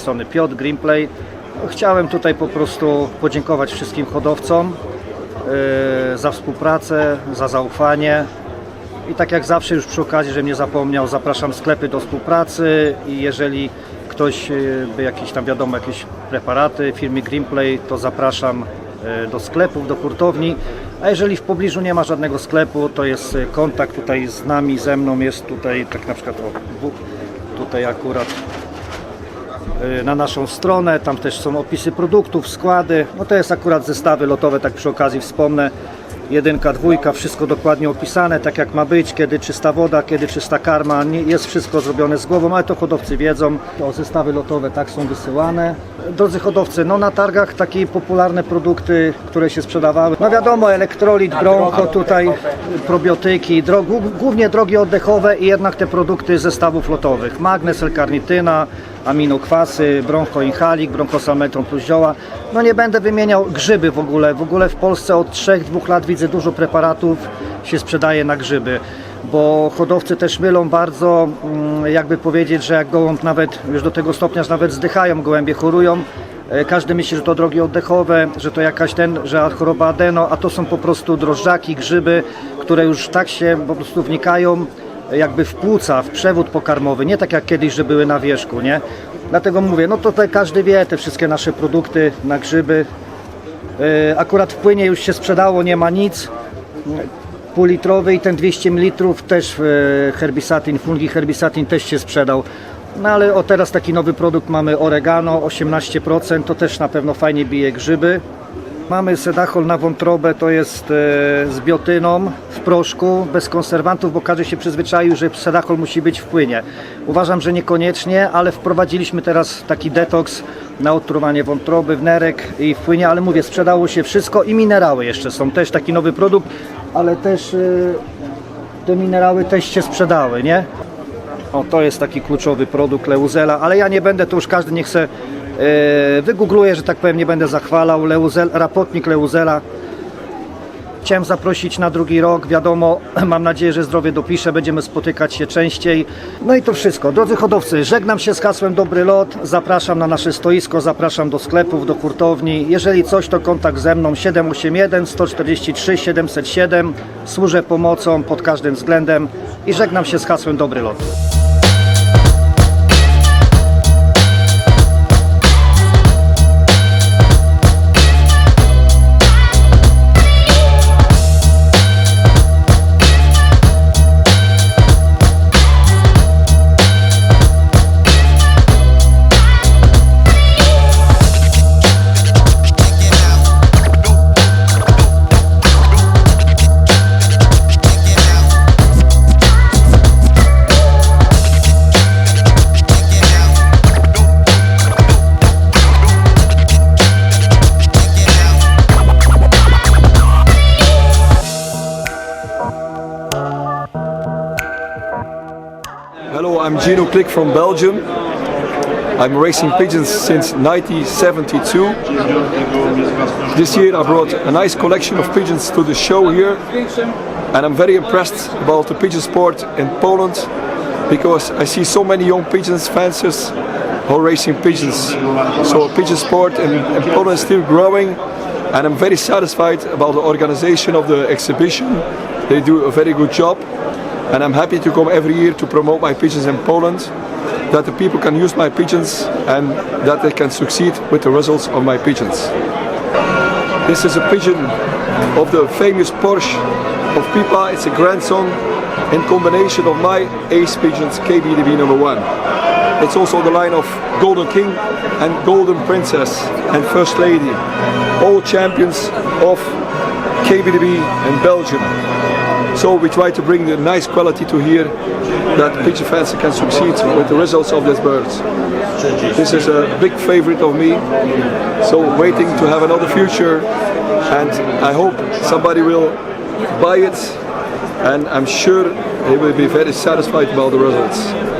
strony Piotr Greenplay. Chciałem tutaj po prostu podziękować wszystkim hodowcom yy, za współpracę, za zaufanie. I tak jak zawsze już przy okazji, że mnie zapomniał, zapraszam sklepy do współpracy i jeżeli ktoś yy, by jakieś tam wiadomo, jakieś preparaty firmy Greenplay, to zapraszam yy, do sklepów, do hurtowni. A jeżeli w pobliżu nie ma żadnego sklepu, to jest kontakt tutaj z nami, ze mną jest tutaj tak na przykład o, tutaj akurat na naszą stronę, tam też są opisy produktów, składy, no to jest akurat zestawy lotowe, tak przy okazji wspomnę, jedynka, dwójka, wszystko dokładnie opisane, tak jak ma być, kiedy czysta woda, kiedy czysta karma, nie, jest wszystko zrobione z głową, ale to hodowcy wiedzą, to zestawy lotowe tak są wysyłane. Drodzy hodowcy, no na targach takie popularne produkty, które się sprzedawały, no wiadomo, elektrolit, broncho, tutaj probiotyki, dro, głó- głównie drogi oddechowe i jednak te produkty zestawów lotowych, magnes, L-karnityna, aminokwasy, bronchoinhalik, bronchosalmetron plus zioła. No nie będę wymieniał grzyby w ogóle. W ogóle w Polsce od 3-2 lat widzę dużo preparatów się sprzedaje na grzyby. Bo hodowcy też mylą bardzo, mm, jakby powiedzieć, że jak gołąb nawet już do tego stopnia, że nawet zdychają, gołębie chorują. E, Każdy myśli, że to drogi oddechowe, że to jakaś ten, że choroba adeno, a to są po prostu drożdżaki, grzyby, które już tak się po prostu wnikają jakby w płuca, w przewód pokarmowy, nie tak jak kiedyś, że były na wierzchu, nie? Dlatego mówię, no to tutaj każdy wie, te wszystkie nasze produkty na grzyby. Yy, Akurat w płynie już się sprzedało, nie ma nic. Półlitrowy i ten 200 ml też yy, herbisatin, fungi herbisatin też się sprzedał. No ale o teraz taki nowy produkt mamy oregano 18%, to też na pewno fajnie bije grzyby. Mamy sedachol na wątrobę, to jest e, z biotyną w proszku, bez konserwantów, bo każdy się przyzwyczaił, że sedachol musi być w płynie. Uważam, że niekoniecznie, ale wprowadziliśmy teraz taki detoks na odtruwanie wątroby, wnerek i w płynie, ale mówię, sprzedało się wszystko i minerały jeszcze są, też taki nowy produkt, ale też e, te minerały też się sprzedały, nie? O, to jest taki kluczowy produkt Leuzela, ale ja nie będę, to już każdy niech se e, wygoogluje, że tak powiem, nie będę zachwalał. Leuzel, rapotnik Leuzela. Chciałem zaprosić na drugi rok, wiadomo, mam nadzieję, że zdrowie dopiszę, będziemy spotykać się częściej. No i to wszystko. Drodzy hodowcy, żegnam się z hasłem Dobry Lot, zapraszam na nasze stoisko, zapraszam do sklepów, do hurtowni. Jeżeli coś, to kontakt ze mną 781 143 707. Służę pomocą pod każdym względem i żegnam się z hasłem Dobry Lot. Gino Klik from Belgium. I'm racing pigeons since 1972. This year I brought a nice collection of pigeons to the show here and I'm very impressed about the pigeon sport in Poland because I see so many young pigeons fanciers who are racing pigeons. So pigeon sport in, in Poland is still growing and I'm very satisfied about the organization of the exhibition. They do a very good job and I'm happy to come every year to promote my pigeons in Poland, that the people can use my pigeons and that they can succeed with the results of my pigeons. This is a pigeon of the famous Porsche of Pipa. It's a grandson in combination of my ace pigeons KBDB number one. It's also the line of Golden King and Golden Princess and First Lady, all champions of KBDB in Belgium. So we try to bring the nice quality to here that pigeon fans can succeed with the results of these birds. This is a big favorite of me, so waiting to have another future and I hope somebody will buy it and I'm sure they will be very satisfied about the results.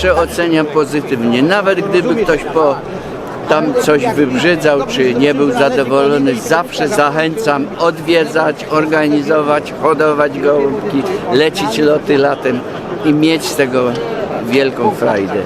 Zawsze oceniam pozytywnie. Nawet gdyby ktoś po tam coś wybrzydzał, czy nie był zadowolony, zawsze zachęcam odwiedzać, organizować, hodować gołąbki, lecić loty latem i mieć z tego wielką frajdę.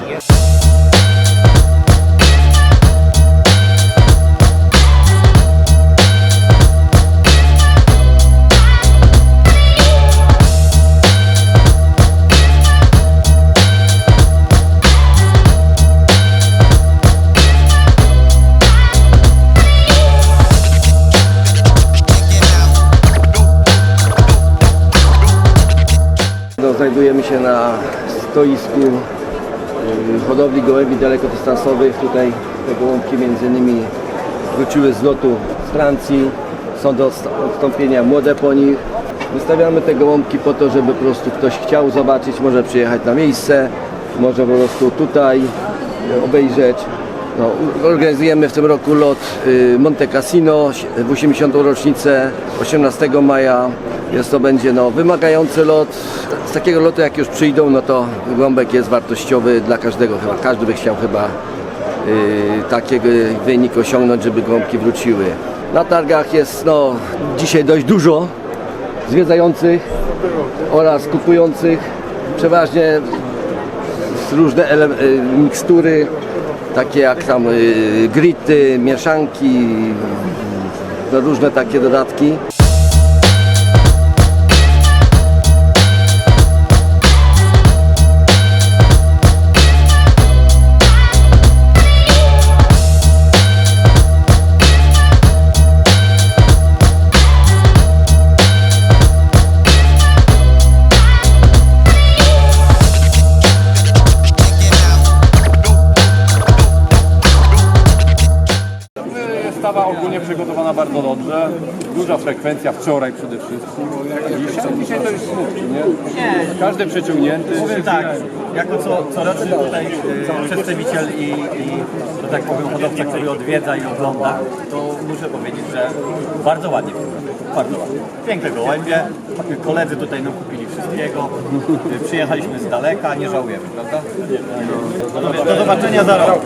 Znajdujemy się na stoisku hodowli gołębi dalekodystansowych. Tutaj te gołąbki między innymi wróciły z lotu z Francji. Są do odst- odstąpienia młode po nich. Wystawiamy te gołąbki po to, żeby po prostu ktoś chciał zobaczyć, może przyjechać na miejsce, może po prostu tutaj obejrzeć. No, organizujemy w tym roku lot y, Monte Cassino w 80. rocznicę 18 maja. Jest to będzie no, wymagający lot. Z takiego lotu jak już przyjdą, no to gąbek jest wartościowy dla każdego chyba. Każdy by chciał chyba y, takiego wynik osiągnąć, żeby gąbki wróciły. Na targach jest no, dzisiaj dość dużo zwiedzających oraz kupujących. Przeważnie różne y, mikstury, takie jak tam y, grity, mieszanki, no różne takie dodatki. Przygotowana bardzo dobrze. Duża frekwencja wczoraj przede wszystkim. Dzisiaj, dzisiaj to już smutki, nie? Nie. Każdy przeciągnięty. Powiem tak, jako co, coroczny tutaj y, przedstawiciel i, i, tak powiem, hodowca, który odwiedza i ogląda, to muszę powiedzieć, że bardzo ładnie bardzo ładnie. Piękne gołębie, koledzy tutaj nam kupili wszystkiego, Y, przyjechaliśmy z daleka, nie żałujemy, prawda? Do, do zobaczenia za rok.